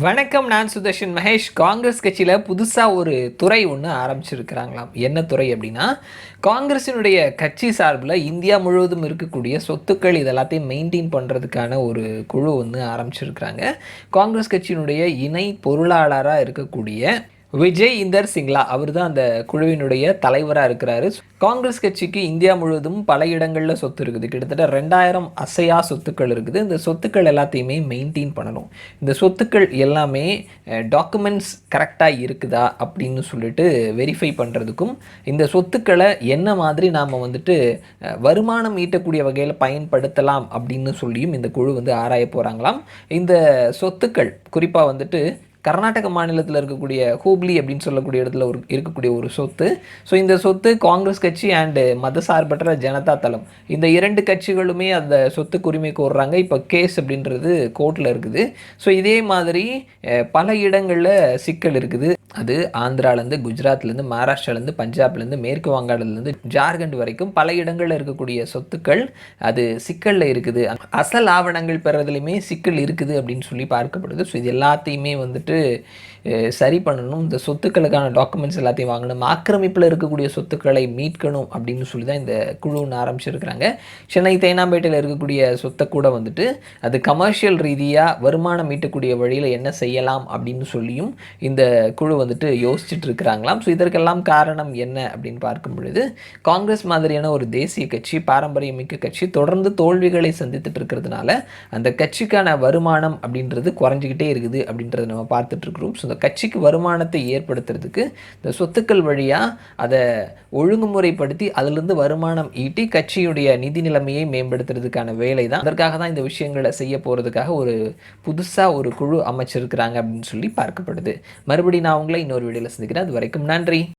வணக்கம் நான் சுதர்ஷன் மகேஷ். காங்கிரஸ் கட்சியில் புதுசாக ஒரு துறை ஒன்று ஆரம்பிச்சிருக்கிறாங்களாம். என்ன துறை அப்படின்னா காங்கிரஸினுடைய கட்சி சார்பில் இந்தியா முழுவதும் இருக்கக்கூடிய சொத்துக்கள் இதெல்லாத்தையும் மெயின்டைன் பண்ணுறதுக்கான ஒரு குழு ஒன்று ஆரம்பிச்சிருக்கிறாங்க. காங்கிரஸ் கட்சியினுடைய இணை பொருளாளராக இருக்கக்கூடிய விஜய் இந்தர் சிங்லா அவர் தான் அந்த குழுவினுடைய தலைவராக இருக்கிறாரு. காங்கிரஸ் கட்சிக்கு இந்தியா முழுவதும் பல இடங்களில் சொத்து இருக்குது. கிட்டத்தட்ட ரெண்டாயிரம் அசையா சொத்துக்கள் இருக்குது. இந்த சொத்துக்கள் எல்லாத்தையுமே மெயின்டைன் பண்ணணும். இந்த சொத்துக்கள் எல்லாமே டாக்குமெண்ட்ஸ் கரெக்டாக இருக்குதா அப்படின்னு சொல்லிட்டு வெரிஃபை பண்ணுறதுக்கும் இந்த சொத்துக்களை என்ன மாதிரி நாம் வந்துட்டு வருமானம் ஈட்டக்கூடிய வகையில் பயன்படுத்தலாம் அப்படின்னு சொல்லியும் இந்த குழு வந்து ஆராய போகிறாங்களாம் இந்த சொத்துக்கள் குறிப்பாக வந்துட்டு கர்நாடக மாநிலத்தில் இருக்கக்கூடிய ஹூப்ளி அப்படின்னு சொல்லக்கூடிய இடத்துல ஒரு இருக்கக்கூடிய ஒரு சொத்து. ஸோ இந்த சொத்து காங்கிரஸ் கட்சி அண்டு மதசார்பற்ற ஜனதா தளம். இந்த இரண்டு கட்சிகளுமே அந்த சொத்துக்கு உரிமை கோர்றாங்க. இப்போ கேஸ் அப்படின்றது கோர்ட்டில் இருக்குது. ஸோ இதே மாதிரி பல இடங்களில் சிக்கல் இருக்குது. அது ஆந்திராலேருந்து குஜராத்லேருந்து மகாராஷ்டிராலேருந்து பஞ்சாப்லேருந்து மேற்கு வங்காளத்துலேருந்து ஜார்க்கண்ட் வரைக்கும் பல இடங்களில் இருக்கக்கூடிய சொத்துக்கள் அது சிக்கலில் இருக்குது. அசல் ஆவணங்கள் பெறதுலையுமே சிக்கல் இருக்குது அப்படின்னு சொல்லி பார்க்கப்படுது. ஸோ இது எல்லாத்தையுமே வந்துட்டு அஹ், சரி பண்ணணும். இந்த சொத்துக்களுக்கான டாக்குமெண்ட்ஸ் எல்லாத்தையும் வாங்கணும். ஆக்கிரமிப்பில் இருக்கக்கூடிய சொத்துக்களை மீட்கணும் அப்படின்னு சொல்லி தான் இந்த குழு ஒன்று ஆரம்பிச்சிருக்கிறாங்க. சென்னை தேனாம்பேட்டையில் இருக்கக்கூடிய சொத்தை கூட வந்துட்டு அது கமர்ஷியல் ரீதியாக வருமானம் ஈட்டக்கூடிய வழியில் என்ன செய்யலாம் அப்படின்னு சொல்லியும் இந்த குழு வந்துட்டு யோசிச்சுட்டு இருக்கிறாங்களாம். ஸோ இதற்கெல்லாம் காரணம் என்ன அப்படின்னு பார்க்கும் பொழுது காங்கிரஸ் மாதிரியான ஒரு தேசிய கட்சி பாரம்பரியமிக்க கட்சி தொடர்ந்து தோல்விகளை சந்தித்துட்டு இருக்கிறதுனால அந்த கட்சிக்கான வருமானம் அப்படின்றது குறைஞ்சிக்கிட்டே இருக்குது அப்படின்றத நம்ம பார்த்து பார்த்துட்ருக்குறோம் ஸோ இந்த கட்சிக்கு வருமானத்தை ஏற்படுத்துறதுக்கு இந்த சொத்துக்கள் வழியாக அதை ஒழுங்குமுறைப்படுத்தி அதிலிருந்து வருமானம் ஈட்டி கட்சியுடைய நிதி நிலைமையை மேம்படுத்துறதுக்கான வேலை தான் அதற்காக தான் இந்த விஷயங்களை செய்ய போகிறதுக்காக ஒரு புதுசாக ஒரு குழு அமைச்சிருக்கிறாங்க அப்படின்னு சொல்லி பார்க்கப்படுது. மறுபடியும் நான் உங்களை இன்னொரு வீடியோவில் சந்திக்கிறேன். அது வரைக்கும் நன்றி.